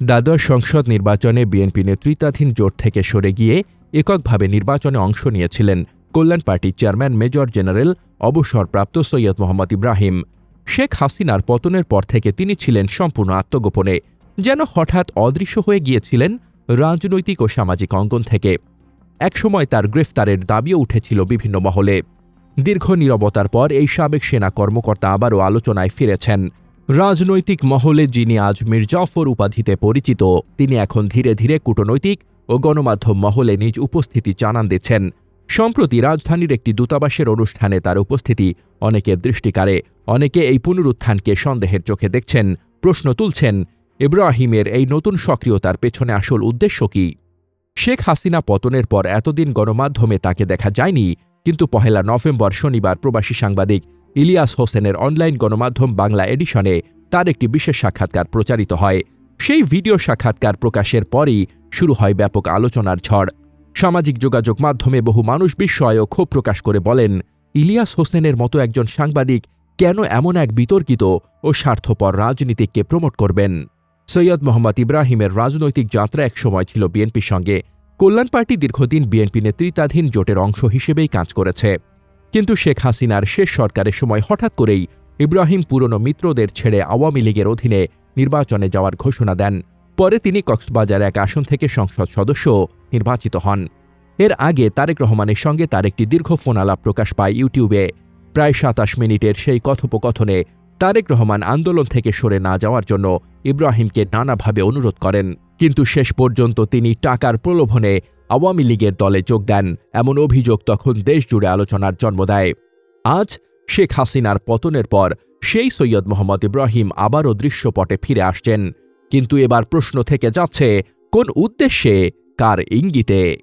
দ্বাদশ সংসদ নির্বাচনে বিএনপি নেতৃত্বাধীন জোট থেকে সরে গিয়ে এককভাবে নির্বাচনে অংশ নিয়েছিলেন কল্যাণ পার্টির চেয়ারম্যান মেজর জেনারেল অবসরপ্রাপ্ত সৈয়দ মোহাম্মদ ইব্রাহিম। শেখ হাসিনার পতনের পর থেকে তিনি ছিলেন সম্পূর্ণ আত্মগোপনে, যেন হঠাৎ অদৃশ্য হয়ে গিয়েছিলেন রাজনৈতিক ও সামাজিক অঙ্গন থেকে। একসময় তার গ্রেফতারের দাবিও উঠেছিল বিভিন্ন মহলে। দীর্ঘ নীরবতার পর এই সাবেক সেনা কর্মকর্তা আবারও আলোচনায় ফিরেছেন। রাজনৈতিক মহলে যিনি আজ মীর জাফর উপাধিতে পরিচিত, তিনি এখন ধীরে ধীরে কূটনৈতিক ও গণমাধ্যম মহলে নিজ উপস্থিতি জানান দিচ্ছেন। সম্প্রতি রাজধানীর একটি দূতাবাসের অনুষ্ঠানে তার উপস্থিতি অনেকের দৃষ্টিকারে অনেকে এই পুনরুত্থানকে সন্দেহের চোখে দেখছেন। প্রশ্ন তুলছেন, ইব্রাহিমের এই নতুন সক্রিয়তার পেছনে আসল উদ্দেশ্য কি? শেখ হাসিনা পতনের পর এতদিন গণমাধ্যমে তাকে দেখা যায়নি, কিন্তু পহেলা নভেম্বর শনিবার প্রবাসী সাংবাদিক ইলিয়াস হোসেনের অনলাইন গণমাধ্যম বাংলা এডিশনে তার একটি বিশেষ সাক্ষাৎকার প্রচারিত হয়। সেই ভিডিও সাক্ষাৎকার প্রকাশের পরই শুরু হয় ব্যাপক আলোচনার ঝড়। সামাজিক যোগাযোগ মাধ্যমে বহু মানুষ বিস্ময় ও ক্ষোভ প্রকাশ করে বলেন, ইলিয়াস হোসেনের মতো একজন সাংবাদিক কেন এমন এক বিতর্কিত ও স্বার্থপর রাজনীতিককে প্রমোট করবেন? সৈয়দ মোহাম্মদ ইব্রাহিমের রাজনৈতিক যাত্রা একসময় ছিল বিএনপির সঙ্গে। কল্যাণ পার্টি দীর্ঘদিন বিএনপি নেতৃত্বাধীন জোটের অংশ হিসেবেই কাজ করেছে। কিন্তু শেখ হাসিনার শেষ সরকারের সময় হঠাৎ করেই ইব্রাহিম পুরনো মিত্রদের ছেড়ে আওয়ামী লীগের অধীনে নির্বাচনে যাওয়ার ঘোষণা দেন। পরে তিনি কক্সবাজার এক আসন থেকে সংসদ সদস্য নির্বাচিত হন। এর আগে তারেক রহমানের সঙ্গে তার একটি দীর্ঘ ফোন আলাপ প্রকাশ পায় ইউটিউবে। প্রায় সাতাশ মিনিটের সেই কথোপকথনে তারেক রহমান আন্দোলন থেকে সরে না যাওয়ার জন্য ইব্রাহিমকে নানাভাবে অনুরোধ করেন। কিন্তু শেষ পর্যন্ত তিনি টাকার প্রলোভনে আওয়ামী লীগের দলে যোগ দেন, এমন অভিযোগ তখন দেশজুড়ে আলোচনার জন্ম দেয়। আজ শেখ হাসিনার পতনের পর সেই সৈয়দ মোহাম্মদ ইব্রাহিম আবারও দৃশ্যপটে ফিরে আসছেন। কিন্তু এবার প্রশ্ন থেকে যাচ্ছে, কোন উদ্দেশ্যে, কার ইঙ্গিতে?